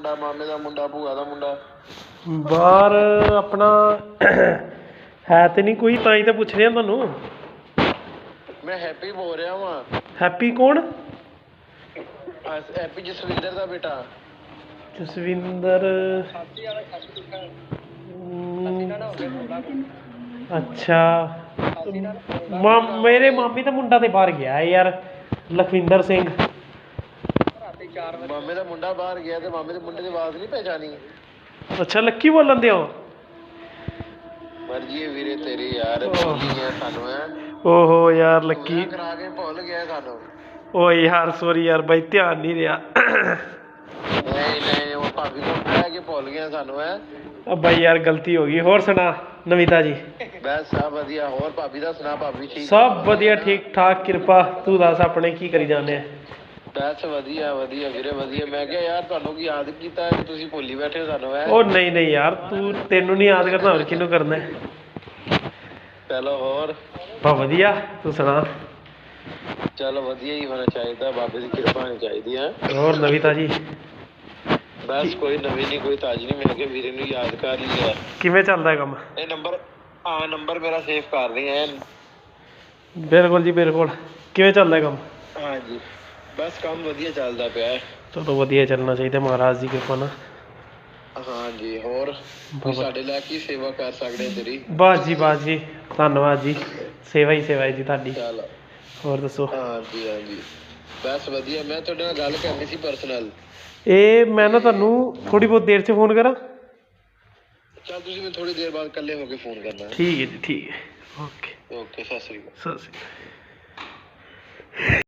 ਮੁੰਡਾ ਮਾਮੇ ਦਾ ਮੁੰਡਾ ਭੂਆ ਦਾ ਮੁੰਡਾ। ਬਾਹਰ ਆਪਣਾ ਹੈ ਤੇ ਨਹੀਂ ਕੋਈ ਤਾਂ ਹੀ ਤਾਂ ਪੁੱਛ ਰਿਹਾ ਤੁਹਾਨੂੰ। ਮੈਂ ਹੈਪੀ ਬੋਲ ਰਿਹਾ ਵਾਂ। ਹੈਪੀ ਕੌਣ? ਅਸ- ਹੈਪੀ ਜਸਵਿੰਦਰ ਦਾ ਬੇਟਾ। ਜਸਵਿੰਦਰ। ਅੱਛਾ। ਮਾ ਮੇਰੇ ਮਾਮੀ ਦਾ ਮੁੰਡਾ ਤੇ ਬਾਹਰ ਗਿਆ ਹੈ ਯਾਰ ਲਖਵਿੰਦਰ ਸਿੰਘ। ਮਾਮੇ ਦਾ ਮੁੰਡਾ ਬਾਹਰ ਗਿਆ ਤੇ ਮਾਮੇ ਦੇ ਮੁੰਡੇ ਦੀ ਆਵਾਜ਼ ਨਹੀਂ ਪਹਿਚਾਨੀ ਅੱਛਾ ਲੱਕੀ ਬੋਲਣ ਦਿਓ। ਮਰਜ਼ੀ ਹੈ ਵੀਰੇ ਤੇਰੀ ਯਾਰ। ਭੁੱਲ ਗਿਆ ਸਾਨੂੰ ਹੈ। ਓਹੋ ਯਾਰ ਲੱਕੀ। ਕਰਾ ਕੇ ਭੁੱਲ ਗਿਆ ਸਾਨੂੰ। ਓਏ ਯਾਰ ਸੋਰੀ ਯਾਰ ਬਾਈ ਧਿਆਨ ਨਹੀਂ ਰਿਹਾ। ਨਹੀਂ ਨਹੀਂ ਉਹ ਭਾਬੀ ਨੂੰ ਕਹਿ ਕੇ ਭੁੱਲ ਗਿਆ ਸਾਨੂੰ ਹੈ। ਆ ਬਾਈ ਯਾਰ ਗਲਤੀ ਹੋ ਗਈ। ਹੋਰ ਸੁਣਾ ਨਵੀਤਾ ਜੀ। ਬਸ ਸਭ ਵਧੀਆ ਹੋਰ ਭਾਬੀ ਦਾ ਸੁਣਾ ਭਾਬੀ ਠੀਕ ਸਭ ਵਧੀਆ ਠੀਕ ਠਾਕ ਕਿਰਪਾ। ਤੂੰ ਦੱਸ ਆਪਣੇ ਕੀ ਕਰੀ ਜਾਂਦੇ ਆ? ਬਸ ਵਧੀਆ ਵਧੀਆ ਵੀਰੇ ਵਧੀਆ। ਮੈਂ ਕਿਹਾ ਯਾਰ ਤੁਹਾਨੂੰ ਕੀ ਯਾਦ ਕੀਤਾ ਕਿ ਤੁਸੀਂ ਭੁੱਲੀ ਬੈਠੇ ਹੋ ਸਾਨੂੰ ਹੈ? ਉਹ ਨਹੀਂ ਨਹੀਂ ਯਾਰ ਤੂੰ ਤੈਨੂੰ ਨਹੀਂ ਯਾਦ ਕਰਨਾ ਹੋਰ ਕਿਹਨੂੰ ਕਰਨਾ ਹੈ? ਚਲੋ ਹੋਰ। ਬਾ ਵਧੀਆ ਤੂੰ ਸੁਣਾ। ਚਲੋ ਵਧੀਆ ਹੀ ਹੋਣਾ ਚਾਹੀਦਾ ਬਾਬੇ ਦੀ ਕਿਰਪਾ ਹੋਣੀ ਚਾਹੀਦੀ ਹੈ? ਹੋਰ ਨਵੀਤਾ ਜੀ ਬਸ ਕੋਈ ਨਵੀਂ ਨਹੀਂ ਕੋਈ ਤਾਜੀ ਨਹੀਂ ਮੈਂ ਕਿਹਾ ਵੀਰੇ ਨੂੰ ਯਾਦ ਕਰ ਲਿਆ। ਕਿਵੇਂ ਚੱਲਦਾ ਹੈ ਕੰਮ? ਇਹ ਨੰਬਰ ਆ ਨੰਬਰ ਮੇਰਾ ਸੇਵ ਕਰ ਲਈ ਹੈ। ਬਿਲਕੁਲ ਜੀ ਬਿਲਕੁਲ। ਕਿਵੇਂ ਚੱਲਦਾ ਹੈ ਕੰਮ? ਹਾਂਜੀ। ਬਸ ਕੰਮ ਵਧੀਆ ਚੱਲਦਾ ਪਿਆ ਹੈ। ਚਲੋ ਵਧੀਆ ਚੱਲਣਾ ਚਾਹੀਦਾ ਮਹਾਰਾਜ ਦੀ ਕਿਰਪਾ ਨਾਲ। ਹਾਂਜੀ ਹੋਰ? ਕੋਈ ਸਾਡੇ ਲਈ ਕੀ ਸੇਵਾ ਕਰ ਸਕਦੇ ਹੋ ਤੇਰੀ ਬਸ ਜੀ ਬਸ ਜੀ ਧੰਨਵਾਦ ਜੀ। ਸੇਵਾ ਹੀ ਸੇਵਾ ਹੈ ਜੀ ਤੁਹਾਡੀ। ਚੱਲ। ਹੋਰ ਦੱਸੋ? ਹਾਂਜੀ ਹਾਂਜੀ। ਬਸ ਵਧੀਆ ਮੈਂ ਤੁਹਾਡੇ ਨਾਲ ਗੱਲ ਕਰਨੀ ਸੀ ਪਰਸਨਲ ਇਹ ਮੈਂ ਨਾ ਤੁਹਾਨੂੰ ਥੋੜੀ ਬਹੁਤ ਦੇਰ 'ਚ ਫੋਨ ਕਰਾਂ। ਚੱਲ ਤੁਸੀਂ ਮੈਨੂੰ ਥੋੜੀ ਦੇਰ ਬਾਅਦ ਇਕੱਲੇ ਹੋ ਕੇ ਫੋਨ ਕਰਨਾ। ਠੀਕ ਹੈ ਜੀ ਠੀਕ ਹੈ। ਓਕੇ। ਓਕੇ ਸਤਿ ਸ੍ਰੀ ਅਕਾਲ। ਸਤਿ ਸ਼੍ਰੀ ਅਕਾਲ।